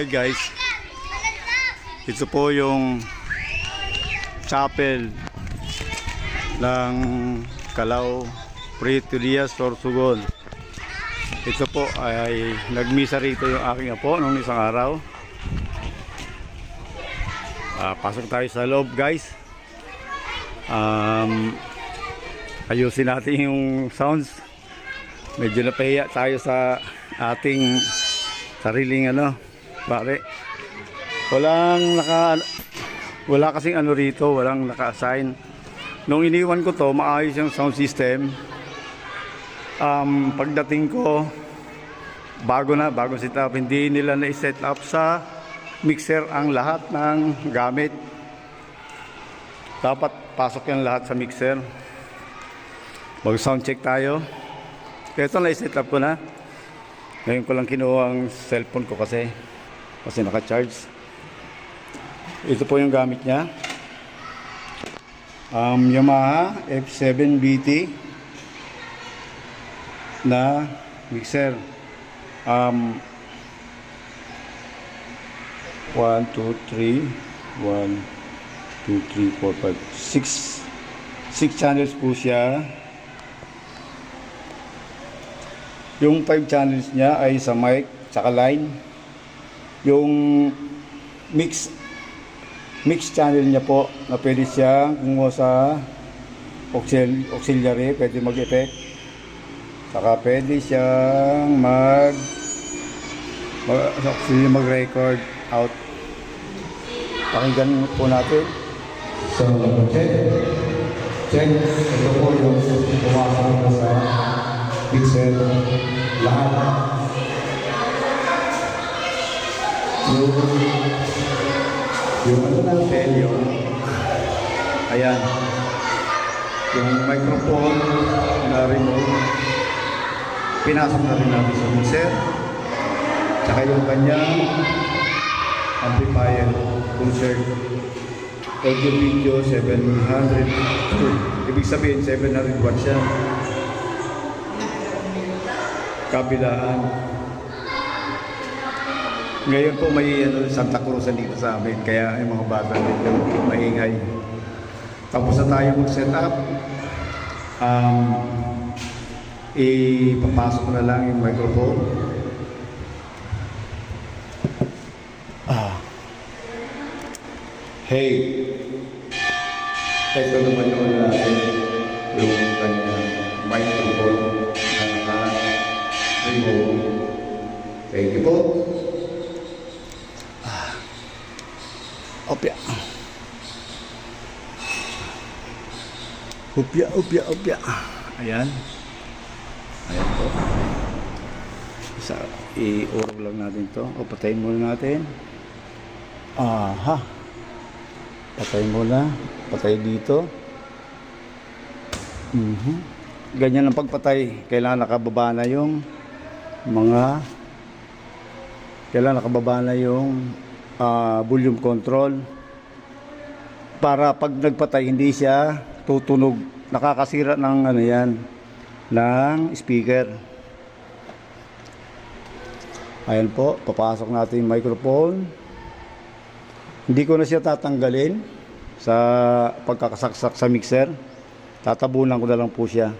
Hi guys. Ito po yung chapel ng Calao Prieto Diaz Sorsogon. Ito po ay nagmisa rito yung aking apo nung isang araw. Ah, pasok tayo sa loob guys. Um, ayusin natin yung sounds. Medyo napahiya tayo sa ating sariling ano, pare. Walang naka wala kasing ano rito, walang naka-assign. Nung iniwan ko to, maayos yung sound system. Um, pagdating ko, bago na, bago set up, hindi nila na-set up sa mixer ang lahat ng gamit. Dapat pasok yan lahat sa mixer. Mag sound check tayo. Ito na-set up ko na. Ngayon ko lang kinuha ang cellphone ko kasi kasi naka-charge. Ito po yung gamit niya. Um, Yamaha F7 BT na mixer. Um, 1, 2, 3, 1, 2, 3, 4, 5, 6 6 channels po siya. Yung 5 channels niya ay sa mic, tsaka line. Yung mix mix channel niya po na pwede siyang kumuha sa auxil, auxiliary, pwede mag-effect. Saka pwede siyang mag mag, auxiliary mag-record out. Pakinggan po natin. So, check. Check. Ito po yung pumasok na sa pixel. Lahat. Yung, yung ano natin, yun. Ayan. Yung microphone na remote, pinasok na rin natin sa mixer. Tsaka yung kanyang amplifier, concert. Audio video 700. Ibig sabihin 700 watts siya. Kabilaan. Ngayon po may ano, Santa Cruz dito sa amin, kaya yung mga bata medyo maingay. Tapos na tayo mag-set up. Um, ipapasok na lang yung microphone. Ah. Hey, ito naman yung natin yung kanyang microphone na naka-remote. Thank you po. Opya. Opya, opya, opya. Ayan. Ayan po. Isa, i-orog lang natin to. O, patayin muna natin. Aha. Patayin muna. Patay dito. Mhm. Ganyan ang pagpatay. Kailangan nakababa na yung mga kailangan nakababa na yung ah, volume control. Para pag nagpatay hindi siya tutunog. Nakakasira ng ano yan ng speaker. Ayan po papasok natin yung microphone. Hindi ko na siya tatanggalin sa pagkakasaksak sa mixer. Tatabunan ko na lang po siya.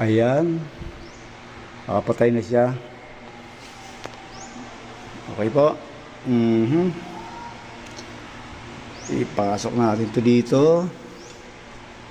Ayan. Nakapatay na siya Okay po. Mhm. Ipasok natin to dito.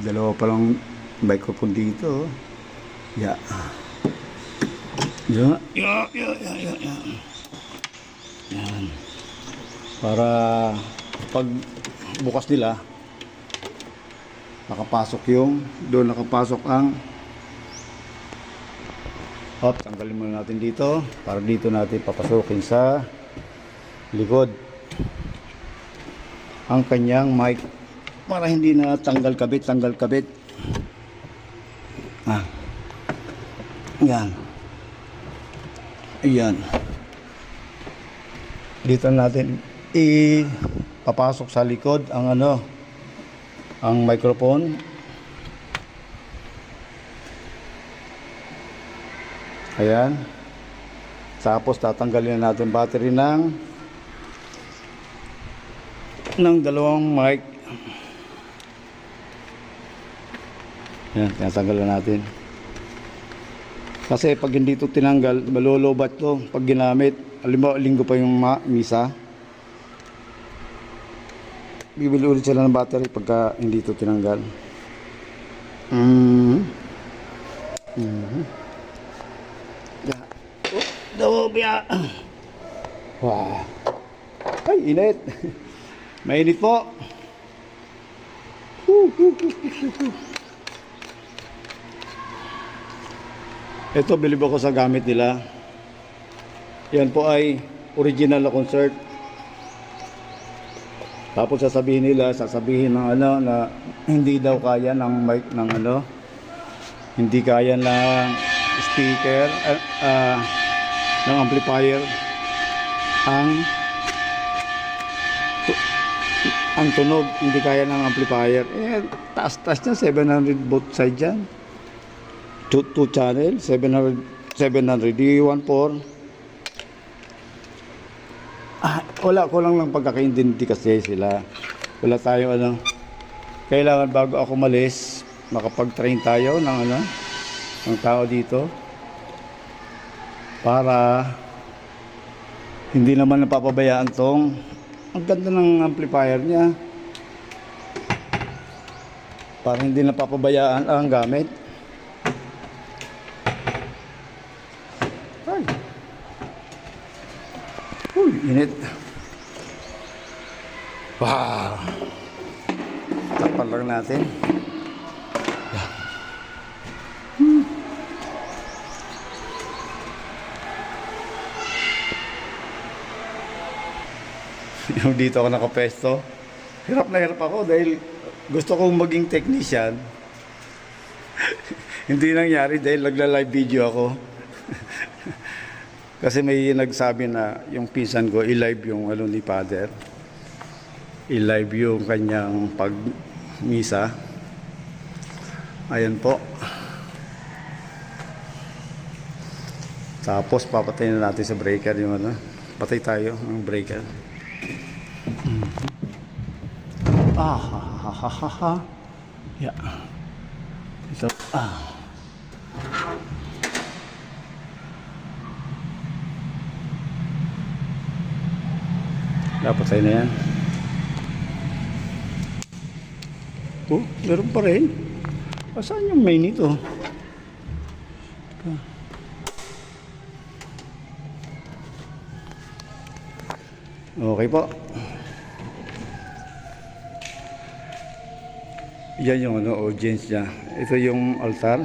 Dalawa pa lang microphone dito. Ya, ya, ya, ya, ya, ya. Yan. Para pag bukas nila nakapasok yung doon nakapasok ang Hop, tanggalin muna natin dito para dito natin papasukin sa likod ang kanyang mic para hindi na tanggal kabit, tanggal kabit. Ah. Yan. Ayan. Dito natin ipapasok sa likod ang ano ang microphone Ayan. Tapos tatanggalin na natin battery ng ng dalawang mic. Yan, tinatanggalan natin. Kasi pag hindi ito tinanggal, malolobat to pag ginamit. Halimbawa, linggo pa yung misa. Bibili ulit sila ng battery pagka hindi ito tinanggal. Mm. Ya. Oh, dobya. Wow. Ay, init. Mainit po. Ito, bilib ako sa gamit nila. Yan po ay original na concert. Tapos sasabihin nila, sasabihin ng ano na hindi daw kaya ng mic ng ano. Hindi kaya ng speaker, ah, ah, ng amplifier ang ang tunog, hindi kaya ng amplifier. Eh, taas-taas niya, 700 both side yan. Two, two channel, 700, 700, di 14. Ah, wala ko lang lang pagkakaintindi kasi sila. Wala tayo ano. Kailangan bago ako malis, makapag-train tayo ng ano, ng tao dito. Para hindi naman napapabayaan tong ang ganda ng amplifier niya. Para hindi napapabayaan ang gamit. Ay. Uy, init. Wow. Takpan lang natin. Yung dito ako nakapesto. Hirap na hirap ako dahil gusto kong maging technician. Hindi nangyari dahil nagla-live video ako. Kasi may nagsabi na yung pinsan ko, i-live yung ano ni Father. I-live yung kanyang pag-misa. Ayan po. Tapos papatayin na natin sa breaker yung ano. Patay tayo ng breaker. Ah, ha, ha, ha, ha, ha. Yeah. Ito, ah. Dapat tayo na yan. Oh, meron pa rin. Saan yung main ito? Okay po. Yan yung ano, audience niya. Ito yung altar.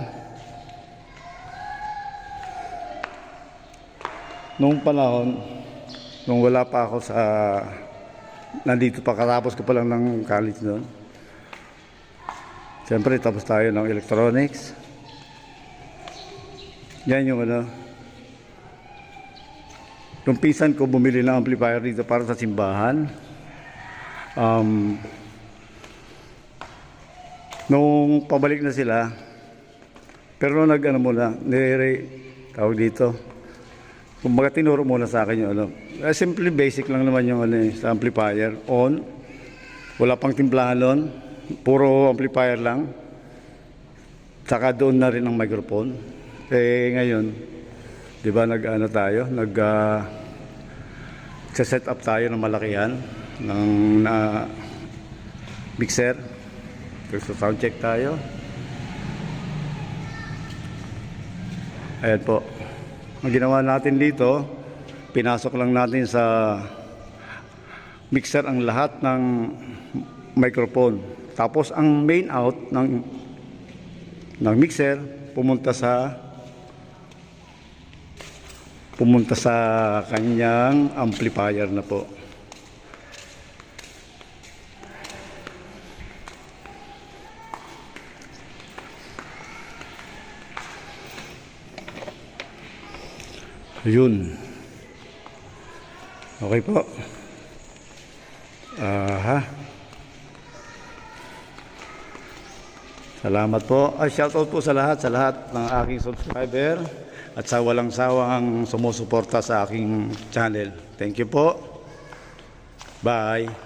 Noong panahon, nung wala pa ako sa... Nandito pa, katapos ko pa lang ng college noon. Siyempre, tapos tayo ng electronics. Yan yung ano. Yung pinsan ko bumili ng amplifier dito para sa simbahan. Um, nung pabalik na sila, pero nag ano muna, nire, tawag dito. Kumbaga tinuro muna sa akin yung ano. Eh, simply basic lang naman yung ano, eh, sa amplifier. On, wala pang timplahan nun. Puro amplifier lang. Tsaka doon na rin ang microphone. Eh ngayon, di ba nag-ano tayo, nag uh, set up tayo ng malakihan ng na mixer. Gusto sound check tayo. Ayan po. Ang ginawa natin dito, pinasok lang natin sa mixer ang lahat ng microphone. Tapos ang main out ng ng mixer pumunta sa pumunta sa kanyang amplifier na po. Ayun. Okay po. Aha. Salamat po. Ay, shoutout po sa lahat, sa lahat ng aking subscriber at sa walang sawang sumusuporta sa aking channel. Thank you po. Bye.